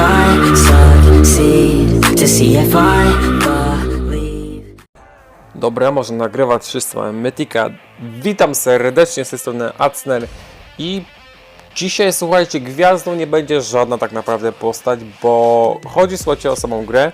I succeed, to see if I believe. Dobra, można nagrywać, wszyscy mamy Mytika. Witam serdecznie z tej strony Acner i dzisiaj słuchajcie, gwiazdą nie będzie żadna tak naprawdę postać, bo chodzi słuchajcie o samą grę.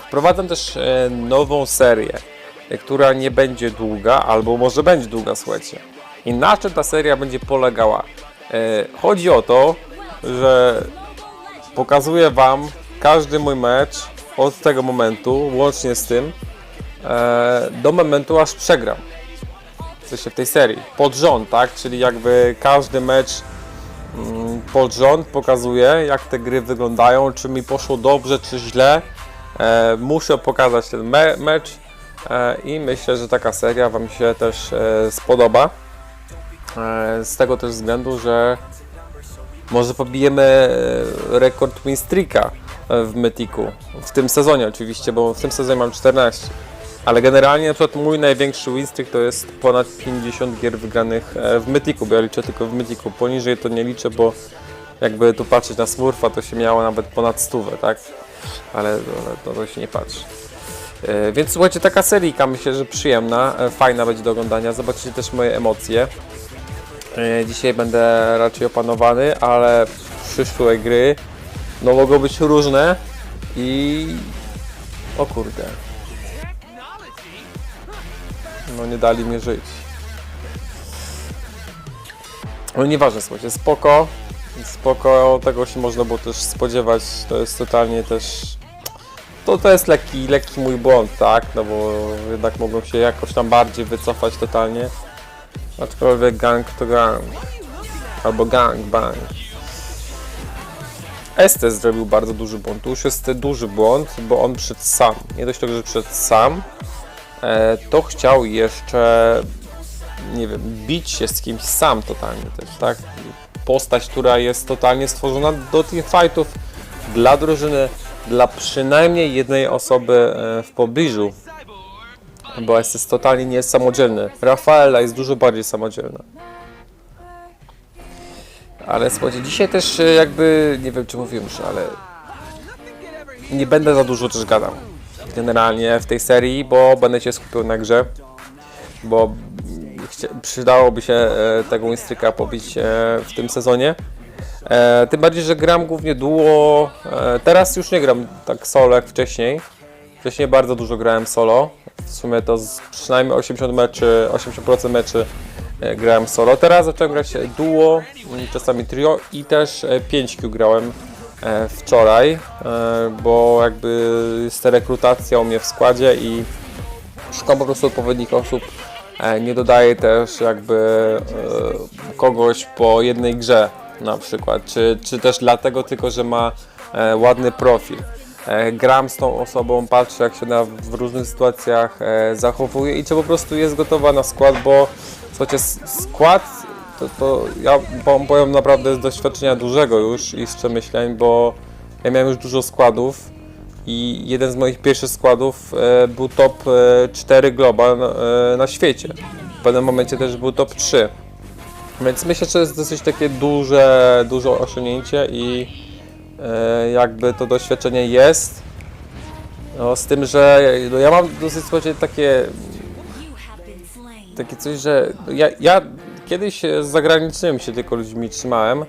Wprowadzam też e, nową serię, e, która nie będzie długa, albo może będzie długa, słuchajcie. I na czym ta seria będzie polegała? E, Chodzi o to, że pokazuję Wam każdy mój mecz od tego momentu, łącznie z tym, e, do momentu aż przegram. W sensie w tej serii. Pod rząd, tak? Czyli jakby każdy mecz mm, pod rząd pokazuje, jak te gry wyglądają, czy mi poszło dobrze, czy źle. E, muszę pokazać ten me mecz e, i myślę, że taka seria Wam się też spodoba. Z tego też względu, że może pobijemy e, rekord win streaka e, w Mythiku. W tym sezonie oczywiście, bo w tym sezonie mam 14. Ale generalnie na przykład mój największy win streak to jest ponad 50 gier wygranych e, w Mythiku, bo ja liczę tylko w Mythiku. Poniżej to nie liczę, bo jakby tu patrzeć na Smurfa, to się miało nawet ponad stówę, tak? Ale, ale to, to się nie patrzy. Więc słuchajcie, taka seryjka myślę, że przyjemna, fajna będzie do oglądania. Zobaczycie też moje emocje. E, Dzisiaj będę raczej opanowany, ale przyszłe gry no mogą być różne i o kurde. No nie dali mi żyć. No nieważne, słuchajcie, spoko. Spoko, tego się można było też spodziewać. To jest totalnie też. To, to jest lekki, lekki mój błąd, tak? No bo jednak mogłem się jakoś tam bardziej wycofać totalnie. Aczkolwiek gang to gang. Albo gang bang. Estes zrobił bardzo duży błąd. Tu już jest duży błąd, bo on przed sam. Nie dość tego, że przed sam, e, to chciał jeszcze, nie wiem, bić się z kimś sam totalnie też, tak? Postać, która jest totalnie stworzona do tych fightów dla drużyny, dla przynajmniej jednej osoby e, w pobliżu. Bo Estes totalnie nie jest samodzielny. Rafaela jest dużo bardziej samodzielna. Ale słuchajcie, dzisiaj też e, jakby, nie wiem czy mówiłem już, ale nie będę za dużo też gadał. Generalnie w tej serii, bo będę się skupiał na grze. Bo przydałoby się e, tego Winstryka pobić e, w tym sezonie. Tym bardziej, że gram głównie duo. Teraz już nie gram tak solo jak wcześniej. Wcześniej bardzo dużo grałem solo. W sumie to przynajmniej 80 meczy, 80% meczy e, grałem solo. Teraz zacząłem grać duo, m, czasami trio i też e, 5Q grałem e, wczoraj, e, bo jakby jest ta rekrutacja u mnie w składzie i szukam po prostu odpowiednich osób. E, Nie dodaję też jakby e, kogoś po jednej grze na przykład, czy, czy też dlatego tylko, że ma e, ładny profil. E, Gram z tą osobą, patrzę jak się na, w różnych sytuacjach e, zachowuje i czy po prostu jest gotowa na skład, bo słuchajcie, skład to, to ja powiem- naprawdę z doświadczenia dużego już i z przemyśleń, bo ja miałem już dużo składów i jeden z moich pierwszych składów e, był top e, 4 global na świecie. W pewnym momencie też był top 3. Więc myślę, że to jest dosyć takie duże, duże osiągnięcie i jakby to doświadczenie jest. No, z tym, że no, ja mam dosyć takie, takie coś, że ja, ja kiedyś z zagranicznymi się tylko ludźmi trzymałem,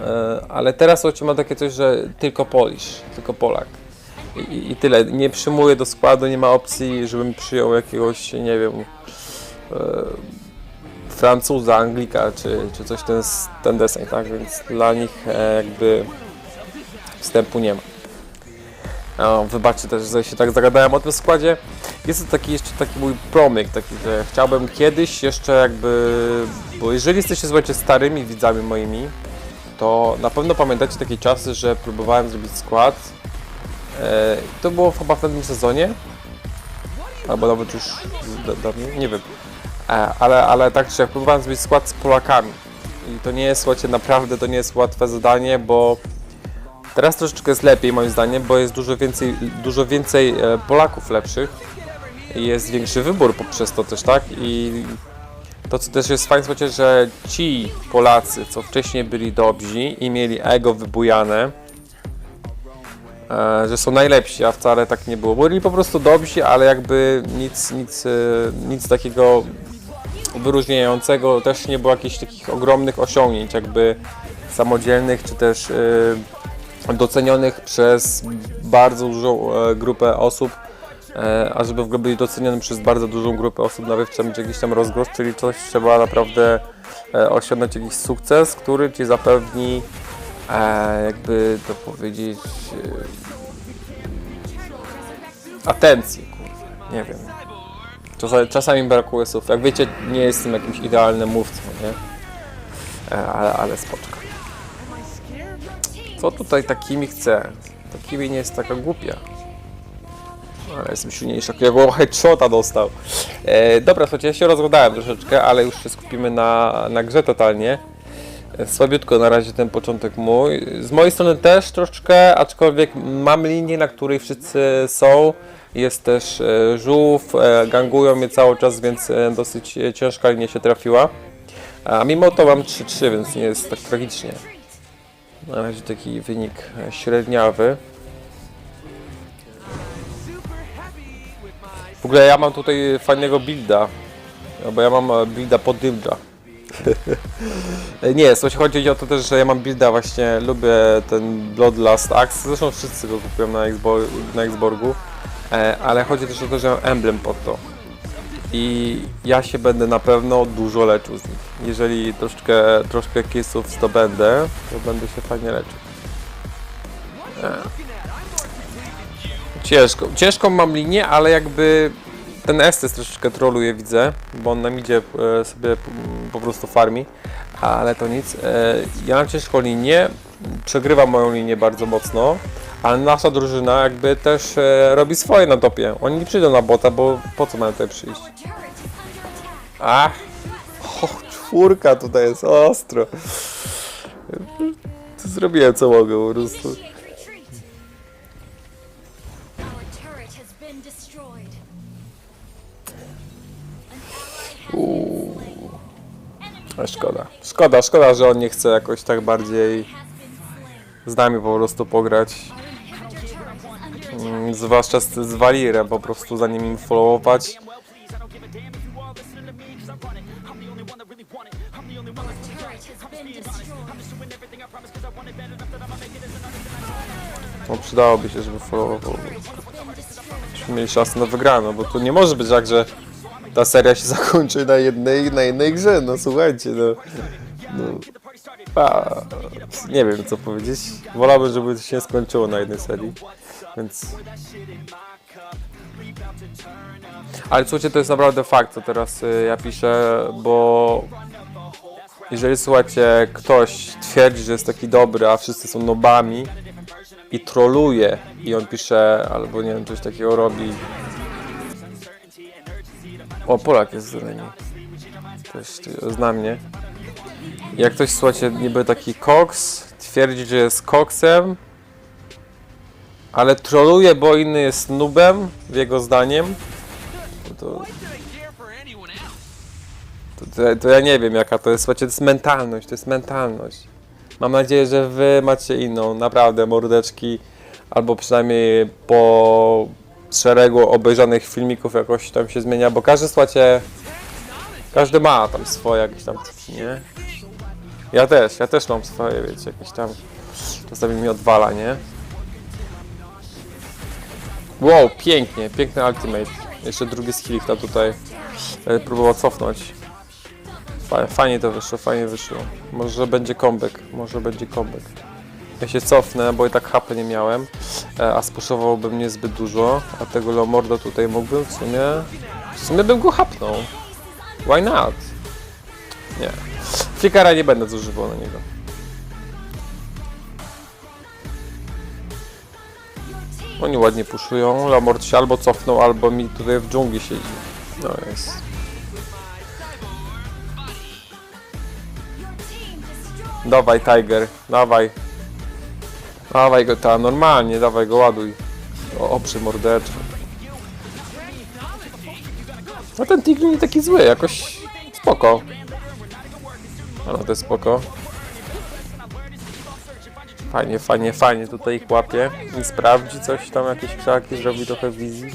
e, ale teraz słuchajcie, mam takie coś, że tylko Polish, tylko Polak. I, I tyle. Nie przyjmuję do składu, nie ma opcji, żebym przyjął jakiegoś, nie wiem, e, Francuza, Anglika, czy, czy coś ten, ten deseń, tak? Więc dla nich e, jakby wstępu nie ma. O, wybaczcie też, że się tak zagadałem o tym składzie. Jest to taki jeszcze taki mój promyk, taki, że chciałbym kiedyś jeszcze jakby, bo jeżeli jesteście słuchajcie starymi widzami moimi, to na pewno pamiętacie takie czasy, że próbowałem zrobić skład. E, to było chyba w pewnym sezonie, albo nawet już da- dawniej, nie wiem. E, ale, ale tak czy jak próbowałem zrobić skład z Polakami. I to nie jest, słuchajcie, naprawdę to nie jest łatwe zadanie, bo teraz troszeczkę jest lepiej moim zdaniem, bo jest dużo więcej, dużo więcej e, Polaków lepszych i jest większy wybór poprzez to też, tak? I to, co też jest fajne, że ci Polacy, co wcześniej byli dobrzy i mieli ego wybujane, e, że są najlepsi, a wcale tak nie było. Byli po prostu dobrzy, ale jakby nic, nic, e, nic takiego wyróżniającego, też nie było jakichś takich ogromnych osiągnięć, jakby samodzielnych, czy też docenionych przez bardzo dużą e, grupę osób. E, a żeby w ogóle być docenionym przez bardzo dużą grupę osób, nawet trzeba mieć jakiś tam rozgłos, czyli coś trzeba naprawdę e, osiągnąć jakiś sukces, który ci zapewni, e, jakby to powiedzieć, e, atencji, nie wiem. Czasami, czasami brakuje słów. Jak wiecie, nie jestem jakimś idealnym mówcą, nie? E, ale, ale spoczko. Co tutaj takimi chce? Takimi nie jest taka głupia. Ale jestem silniejszy, jakiego headshota dostał. E, dobra, słuchajcie, ja się rozgadałem troszeczkę, ale już się skupimy na, na grze totalnie. Słabiutko na razie ten początek mój. Z mojej strony też troszeczkę, aczkolwiek mam linię, na której wszyscy są. Jest też e, żółw, e, gangują mnie cały czas, więc e, dosyć ciężka linia się trafiła. A mimo to mam 3-3, więc nie jest tak tragicznie. Na razie taki wynik e, średniawy. W ogóle ja mam tutaj fajnego builda. Bo ja mam e, builda pod dymda. Nie, słuchajcie, chodzi o to też, że ja mam builda właśnie, lubię ten Bloodlust Axe, zresztą wszyscy go kupują na, Xbo na Xborgu, e, ale chodzi też o to, że mam emblem pod to. I ja się będę na pewno dużo leczył z nich. Jeżeli troszkę, troszkę kisów zdobędę, to będę się fajnie leczył. Ciężko. Ciężką mam linię, ale jakby ten Estes troszeczkę troluje, widzę, bo on nam idzie e, sobie po prostu farmi, ale to nic. E, Ja mam ciężką linię, przegrywam moją linię bardzo mocno, ale nasza drużyna jakby też e, robi swoje na topie. Oni nie przyjdą na bota, bo po co mają tutaj przyjść? Ach, o, czwórka tutaj jest ostro. Zrobiłem co mogę po prostu. A szkoda. Szkoda, szkoda, że on nie chce jakoś tak bardziej z nami po prostu pograć. Zwłaszcza z, z Walirem, po prostu za nim im followować. No przydałoby się, żeby followował. Byśmy mieli szansę na wygraną, bo tu nie może być tak, że ta seria się zakończy na jednej, na jednej grze, no słuchajcie, no. no. Nie wiem co powiedzieć. Wolałbym, żeby się skończyło na jednej serii, więc... Ale słuchajcie, to jest naprawdę fakt, co teraz y, ja piszę, bo jeżeli słuchajcie, ktoś twierdzi, że jest taki dobry, a wszyscy są nobami i troluje i on pisze, albo nie wiem, coś takiego robi. O, Polak jest z Zeleni. Ktoś zna mnie. Jak ktoś, słuchajcie, niby taki koks, twierdzi, że jest koksem, ale troluje, bo inny jest nubem, w jego zdaniem, to, to to, to, ja nie wiem jaka to jest, słuchajcie, to jest mentalność, to jest mentalność. Mam nadzieję, że wy macie inną, naprawdę mordeczki, albo przynajmniej po szeregu obejrzanych filmików jakoś tam się zmienia, bo każdy, słuchajcie, każdy ma tam swoje jakieś tam nie? Ja też, ja też mam swoje, wiecie, jakieś tam, czasami mi odwala, nie? Wow, pięknie, piękny ultimate. Jeszcze drugi skillik tam tutaj e, próbował cofnąć. Fa- Fajnie to wyszło, fajnie wyszło. Może będzie comeback, może będzie comeback. Ja się cofnę, bo i tak hapy nie miałem, e, a spuszowałbym niezbyt dużo, a tego Lomorda tutaj mógłbym w sumie... W sumie bym go hapnął. Why not? Nie. Flickera nie będę zużywał na niego. Oni ładnie puszują, Lamort się albo cofnął, albo mi tutaj w dżungli siedzi. No jest. Dawaj Tiger, dawaj. Dawaj go ta, normalnie, dawaj go ładuj. O, oprze mordeczko. No ten Tigl nie taki zły, jakoś spoko. No to jest spoko. Fajnie, fajnie, fajnie tutaj ich łapie i sprawdzi coś tam, jakieś krzaki, zrobi trochę wizji.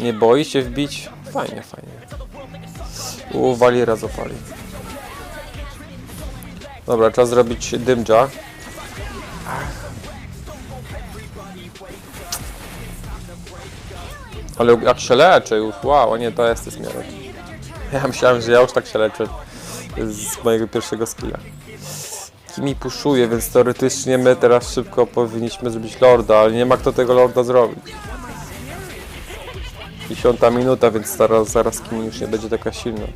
Nie boi się wbić? Fajnie, fajnie. U, wali raz opali. Dobra, czas zrobić dymdża. Ale jak się leczę już, wow, nie, to jest leczy. Ja myślałem, że ja już tak się leczę z mojego pierwszego skilla. Kimi puszuje, więc teoretycznie my teraz szybko powinniśmy zrobić lorda, ale nie ma kto tego lorda zrobić. Dziesiąta minuta, więc zaraz, zaraz Kimi już nie będzie taka silna.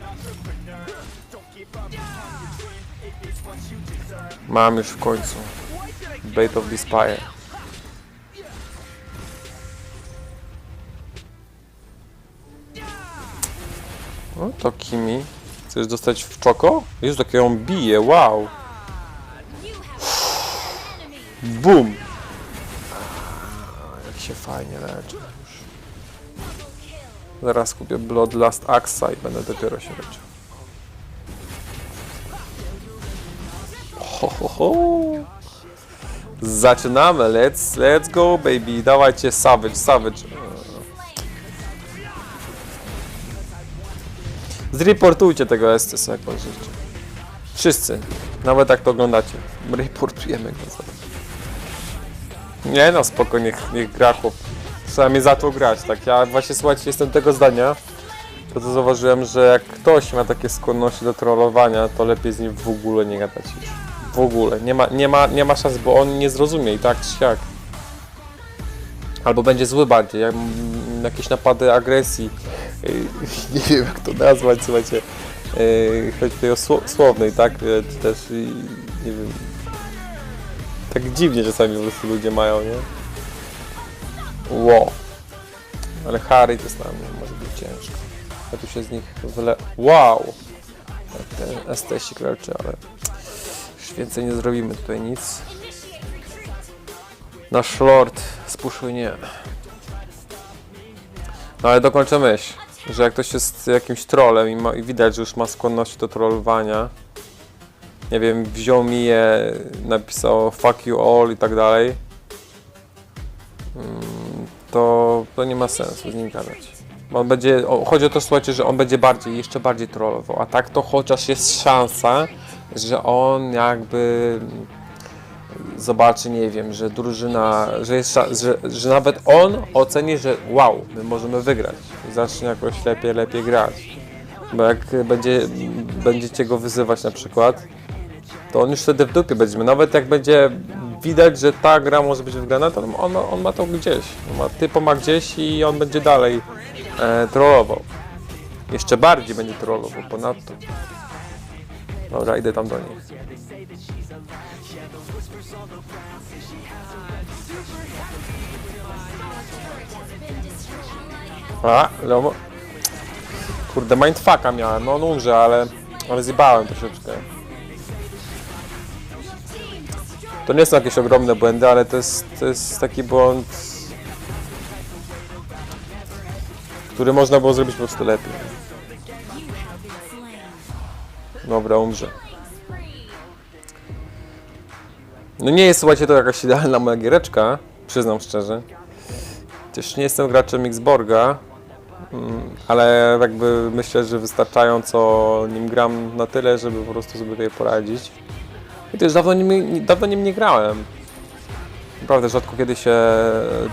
Mam już w końcu. Blade of Despair. No to Kimi. Chcesz dostać w czoko? Jest takie ją bije, wow. Bum! Jak się fajnie leczy już. Zaraz kupię Bloodlust Axa i będę dopiero się leczył. Ho, ho, ho. Zaczynamy, let's, let's go baby, dawajcie Savage, Savage. Zreportujcie tego Estes jak możecie. Wszyscy, nawet jak to oglądacie. Reportujemy go za Nie no, spoko, niech, niech gra chłop. Przynajmniej zaczął grać, tak. Ja właśnie, słuchajcie, jestem tego zdania, to to zauważyłem, że jak ktoś ma takie skłonności do trollowania, to lepiej z nim w ogóle nie gadać już. W ogóle. Nie ma, nie ma, nie ma szans, bo on nie zrozumie i tak czy siak. Albo będzie zły bardziej, jak, jakieś napady agresji. Nie wiem jak to nazwać, słuchajcie. Yy, chodzi tutaj o sło, słownej, tak? Yy, Czy też, yy, nie wiem, tak dziwnie czasami po prostu ludzie mają, nie? Wow. Ale Harry to jest na mnie, może być ciężko. Ja tu się z nich wyle... Wow! Ten STSik leczy, ale już więcej nie zrobimy tutaj nic. Nasz lord spuszuj nie. No ale dokończę myśl, że jak ktoś jest jakimś trollem i, ma, i widać, że już ma skłonności do trollowania, nie wiem, wziął mi je, napisał fuck you all i tak dalej, mm, to, to nie ma sensu z nim gadać. On będzie, chodzi o to, słuchajcie, że on będzie bardziej, jeszcze bardziej trollował, a tak to chociaż jest szansa, że on jakby zobaczy, nie wiem, że drużyna, że, jest, że, że nawet on oceni, że wow, my możemy wygrać i zacznie jakoś lepiej, lepiej grać. Bo jak będzie, będziecie go wyzywać na przykład, to on już wtedy w dupie będzie. Nawet jak będzie widać, że ta gra może być wygrana, to on, on ma to gdzieś. On ma, typo ma gdzieś i on będzie dalej e, trollował. Jeszcze bardziej będzie trollował ponadto. Dobra, idę tam do nich. A, Leomo... Kurde, mindfucka miałem, no on umrze, ale... Ale zjebałem troszeczkę. To nie są jakieś ogromne błędy, ale to jest, to jest taki błąd... Który można było zrobić po prostu lepiej. Dobra, umrze. No nie jest, słuchajcie, to jakaś idealna moja giereczka, przyznam szczerze. Też nie jestem graczem Xborga, mm, ale jakby myślę, że wystarczająco nim gram na tyle, żeby po prostu sobie tutaj poradzić. I też dawno nim, dawno nim nie grałem. Naprawdę rzadko kiedy się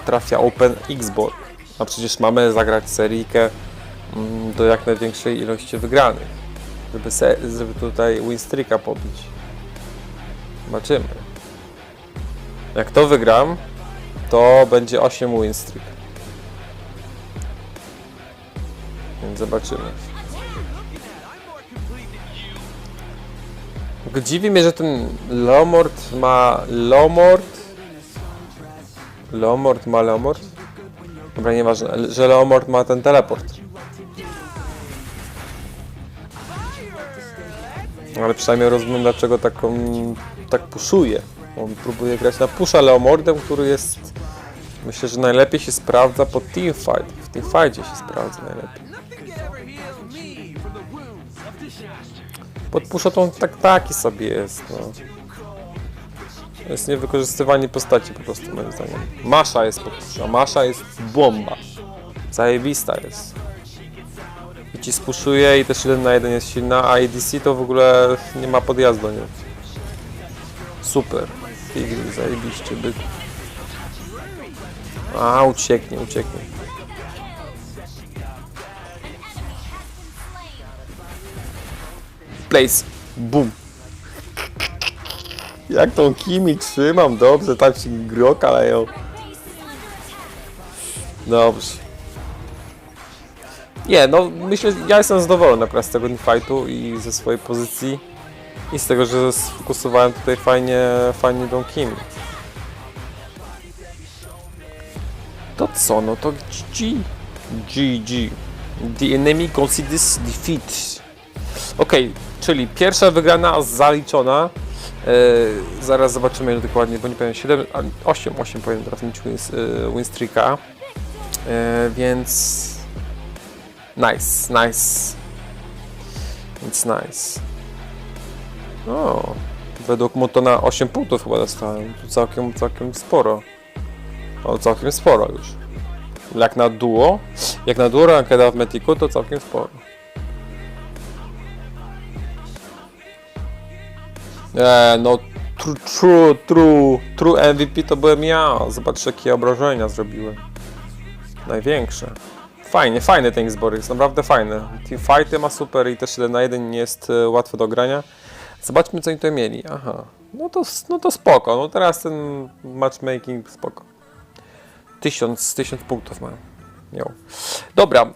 trafia Open Xborg. A przecież mamy zagrać seryjkę mm, do jak największej ilości wygranych. Żeby, se, żeby tutaj winstreaka pobić. Zobaczymy. Jak to wygram, to będzie 8 winstreak. Więc zobaczymy. Dziwi mnie, że ten Lomord ma Lomord. Lomord ma Lomord? Dobra, nieważne, że Leomord ma ten teleport. Ale przynajmniej rozumiem dlaczego taką, tak puszuje. On próbuje grać na pusza Leomordem, który jest myślę, że najlepiej się sprawdza pod teamfight. W teamfightie się sprawdza najlepiej. Pod on tak taki sobie jest, no. To jest niewykorzystywanie postaci po prostu moim zdaniem. Masza jest podpuszcza, Masza jest bomba. Zajebista jest. I ci spuszuje i też 1 na 1 jest silna, a ADC to w ogóle nie ma podjazdu, nie? Super. Tigry, zajebiście, byk. A, ucieknie, ucieknie. Place. Boom. Jak tą Kimi trzymam, dobrze, tam się groka leją. Dobrze. Nie, no myślę, ja jestem zadowolony akurat z tego fightu i ze swojej pozycji i z tego, że sfokusowałem tutaj fajnie, fajnie tą Kimi. To co, no to GG. GG. The enemy considers defeat. Okej, czyli pierwsza wygrana zaliczona. E, zaraz zobaczymy ile dokładnie, bo nie pamiętam, 7, a 8, 8 powinien trafić wins, e, winstreaka. E, więc nice, nice. Więc nice. O, według Mutona 8 punktów chyba dostałem. To całkiem, całkiem sporo. O, całkiem sporo już. Jak na duo, jak na duo rankeda w Metiku, to całkiem sporo. Eee, no true, true, true, true MVP to byłem ja. Zobaczcie jakie obrażenia zrobiłem. Największe. Fajnie, fajny ten jest, naprawdę fajny. Teamfighty ma super i też 1 na 1 nie jest e, łatwy do grania. Zobaczmy co oni tutaj mieli. Aha, no to, no to spoko. No teraz ten matchmaking spoko. 1000, 1000 punktów ma. Miał. Dobra.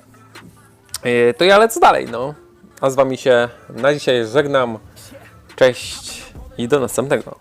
E, To ja lecę dalej, no. A z wami się na dzisiaj żegnam. Cześć i do następnego.